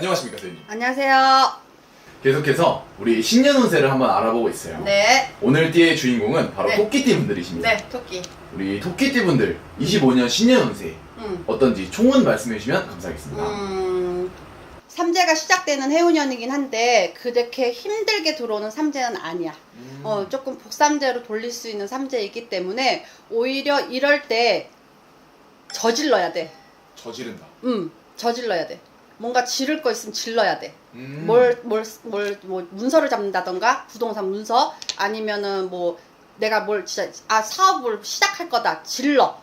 안녕하십니까 선생님. 안녕하세요. 계속해서 우리 신년 운세를 한번 알아보고 있어요. 네. 오늘 띠의 주인공은 바로 네. 토끼띠 분들이십니다. 네, 토끼. 우리 토끼띠 분들 25년 신년 운세 음. 어떤지 총은 말씀해 주시면 감사하겠습니다. 음. 삼재가 시작되는 해운년이긴 한데 그렇게 힘들게 들어오는 삼재는 아니야. 음. 어, 조금 복삼재로 돌릴 수 있는 삼재이기 때문에 오히려 이럴 때 저질러야 돼. 저지른다. 음, 저질러야 돼. 뭔가 지를 거 있으면 질러야 돼. 음. 뭘, 뭘, 뭘, 뭐, 문서를 잡는다던가, 부동산 문서, 아니면은 뭐, 내가 뭘 진짜, 아, 사업을 시작할 거다. 질러.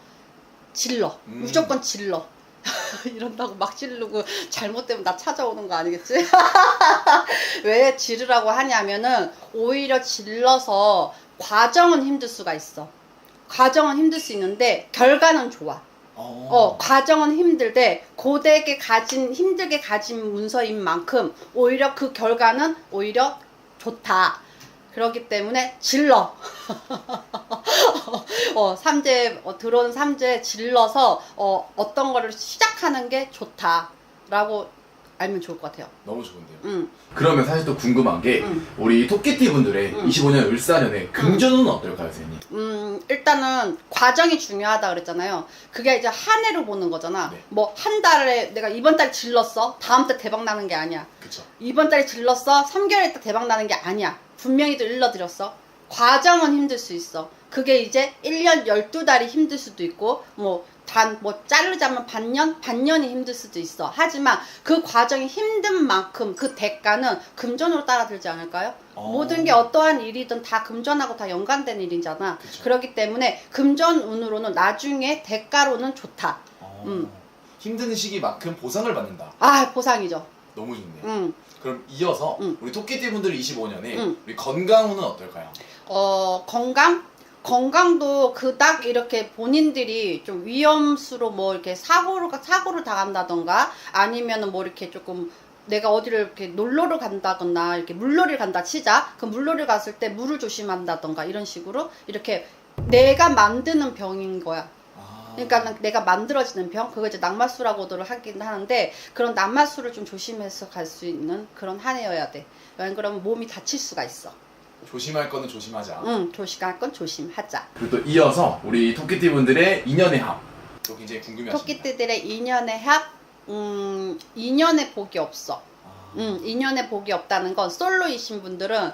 질러. 음. 무조건 질러. 이런다고 막 지르고 잘못되면 나 찾아오는 거 아니겠지? 왜 지르라고 하냐면은 오히려 질러서 과정은 힘들 수가 있어. 과정은 힘들 수 있는데 결과는 좋아. 어. 어, 과정은 힘들대 고되게 가진 힘들게 가진 문서인 만큼 오히려 그 결과는 오히려 좋다. 그렇기 때문에 질러. 어, 삼재 어, 들어온 삼재 질러서 어, 어떤 거를 시작하는 게 좋다라고 알면 좋을 것 같아요. 너무 좋은데요. 음. 그러면 사실 또 궁금한 게 음. 우리 토끼띠 분들의 음. 25년 을사년의 금전운은 어떨까요, 선생님? 음, 일단은 과정이 중요하다 그랬잖아요. 그게 이제 한 해로 보는 거잖아. 네. 뭐 한 달에 내가 이번 달 질렀어. 다음 달 대박 나는 게 아니야. 그쵸. 이번 달에 질렀어. 3개월 있다 대박 나는 게 아니야. 분명히 또 일러드렸어. 과정은 힘들 수 있어. 그게 이제 1년 12달이 힘들 수도 있고, 뭐, 단, 뭐, 자르자면 반년? 반년이 힘들 수도 있어. 하지만 그 과정이 힘든 만큼 그 대가는 금전으로 따라들지 않을까요? 어. 모든 게 어떠한 일이든 다 금전하고 다 연관된 일이잖아. 그쵸. 그렇기 때문에 금전운으로는 나중에 대가로는 좋다. 어. 음. 힘든 시기만큼 보상을 받는다. 아, 보상이죠. 너무 좋네요. 음. 그럼 이어서 음. 우리 토끼띠 분들 25년에 음. 우리 건강운은 어떨까요? 어, 건강? 건강도 그닥 이렇게 본인들이 좀 위험수로 뭐 이렇게 사고를, 사고를 당한다던가 아니면은 뭐 이렇게 조금 내가 어디를 이렇게 놀러를 간다거나 이렇게 물놀이를 간다 치자. 그 물놀이 갔을 때 물을 조심한다던가 이런 식으로 이렇게 내가 만드는 병인 거야. 아. 그러니까 내가 만들어지는 병 그거 이제 낙마수라고도 하긴 하는데 그런 낙마수를 좀 조심해서 갈 수 있는 그런 한 해여야 돼. 안 그러면 몸이 다칠 수가 있어. 조심할 거는 조심하자. 응, 조심할 건 조심하자. 그리고 또 이어서 우리 토끼띠 분들의 인연의 합. 또 굉장히 궁금해하십니다. 토끼띠들의 인연의 합, 음, 인연의 복이 없어. 아. 음, 인연의 복이 없다는 건 솔로이신 분들은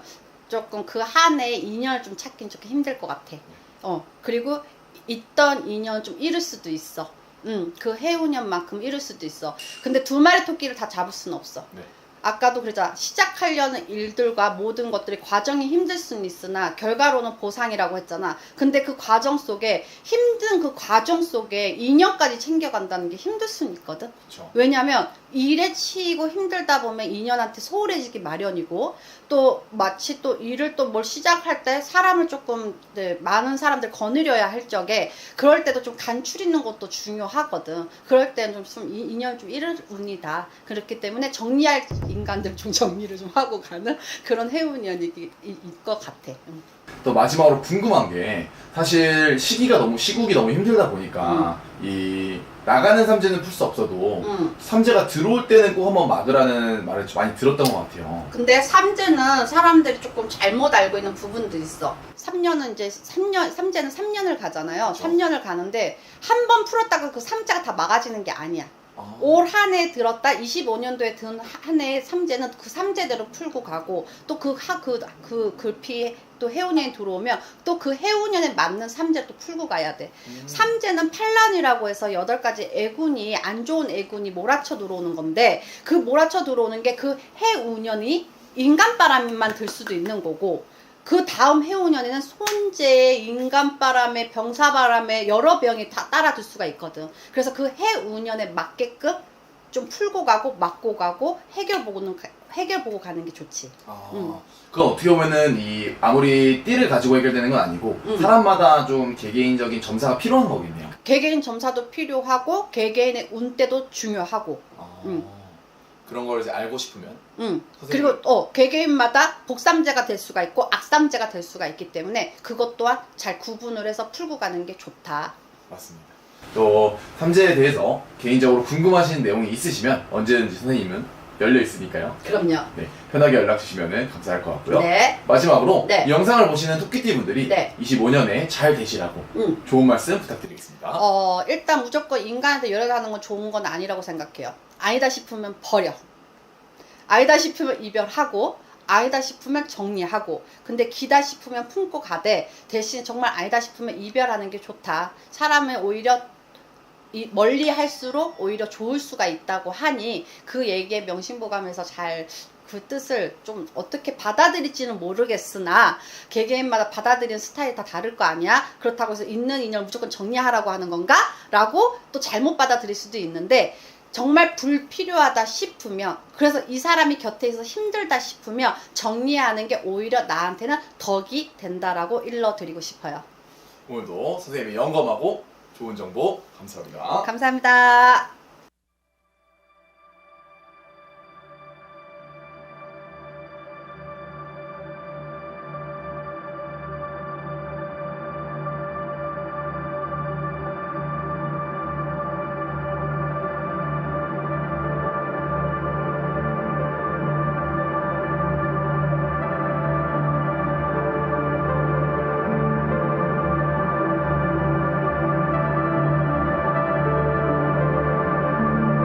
조금 그 한 해에 인연을 좀 찾긴 조금 힘들 것 같아. 어, 그리고 있던 인연 좀 잃을 수도 있어. 음, 그 해운년만큼 잃을 수도 있어. 근데 두 마리 토끼를 다 잡을 수는 없어. 네. 아까도 그러자 시작하려는 일들과 모든 것들이 과정이 힘들 수는 있으나 결과로는 보상이라고 했잖아. 근데 그 과정 속에 힘든 그 과정 속에 인연까지 챙겨간다는 게 힘들 수는 있거든. 그렇죠. 왜냐면 일에 치이고 힘들다 보면 인연한테 소홀해지기 마련이고 또 마치 또 일을 또 뭘 시작할 때 사람을 조금 네, 많은 사람들 거느려야 할 적에 그럴 때도 좀 간출 있는 것도 중요하거든. 그럴 때는 좀, 좀 이- 인연 좀 잃을 운이다. 그렇기 때문에 정리할 인간들 좀 정리를 좀 하고 가는 그런 해운년이 것 같아. 음. 또 마지막으로 궁금한 게 사실 시기가 너무 시국이 너무 힘들다 보니까 이 나가는 삼재는 풀 수 없어도 음. 삼재가 들어올 때는 꼭 한번 막으라는 말을 좀 많이 들었던 것 같아요. 근데 삼재는 사람들이 조금 잘못 알고 있는 부분도 있어. 3년은 이제 3년, 삼재는 3년을 가잖아요. 그렇죠. 3년을 가는데 한 번 풀었다가 그 삼재가 다 막아지는 게 아니야. 아. 올 한 해 들었다 25년도에 든 한 해의 삼재는 그 삼재대로 풀고 가고 또 그 하 그 그 글피 또 해운년이 들어오면 또 그 해운년에 맞는 삼재 또 풀고 가야 돼. 음. 삼재는 팔란이라고 해서 여덟 가지 애군이 안 좋은 애군이 몰아쳐 들어오는 건데 그 몰아쳐 들어오는 게 그 해운년이 인간바람만 들 수도 있는 거고 그 다음 해운년에는 손재, 인간바람에, 병사바람에 여러 병이 다 따라들 수가 있거든. 그래서 그 해운년에 맞게끔 좀 풀고 가고 맞고 가고 해결 보고는 가- 해결 보고 가는 게 좋지. 아, 음. 그건 어떻게 보면은 이 아무리 띠를 가지고 해결되는 건 아니고 음. 사람마다 좀 개개인적인 점사가 필요한 거겠네요. 개개인 점사도 필요하고 개개인의 운때도 중요하고. 아, 음. 그런 걸 이제 알고 싶으면 음. 선생님. 그리고 어 개개인마다 복삼재가 될 수가 있고 악삼재가 될 수가 있기 때문에 그것 또한 잘 구분을 해서 풀고 가는 게 좋다. 맞습니다. 또 삼재에 대해서 개인적으로 궁금하신 내용이 있으시면 언제든지 선생님은 열려 있으니까요. 그럼요. 네, 편하게 연락 주시면 감사할 것 같고요. 네. 마지막으로 네. 이 영상을 보시는 토끼띠 분들이 네. 25년에 잘 되시라고 음. 좋은 말씀 부탁드리겠습니다. 어, 일단 무조건 인간한테 열애하는 건 좋은 건 아니라고 생각해요. 아니다 싶으면 버려. 아니다 싶으면 이별하고, 아니다 싶으면 정리하고, 근데 기다 싶으면 품고 가되, 대신 정말 아니다 싶으면 이별하는 게 좋다. 사람은 오히려 이 멀리 할수록 오히려 좋을 수가 있다고 하니 그 얘기에 명심보감해서 잘 그 뜻을 좀 어떻게 받아들일지는 모르겠으나 개개인마다 받아들이는 스타일이 다 다를 거 아니야? 그렇다고 해서 있는 인연을 무조건 정리하라고 하는 건가? 라고 또 잘못 받아들일 수도 있는데 정말 불필요하다 싶으면 그래서 이 사람이 곁에 있어서 힘들다 싶으면 정리하는 게 오히려 나한테는 덕이 된다라고 일러드리고 싶어요. 오늘도 선생님이 영검하고 좋은 정보 감사합니다. 감사합니다.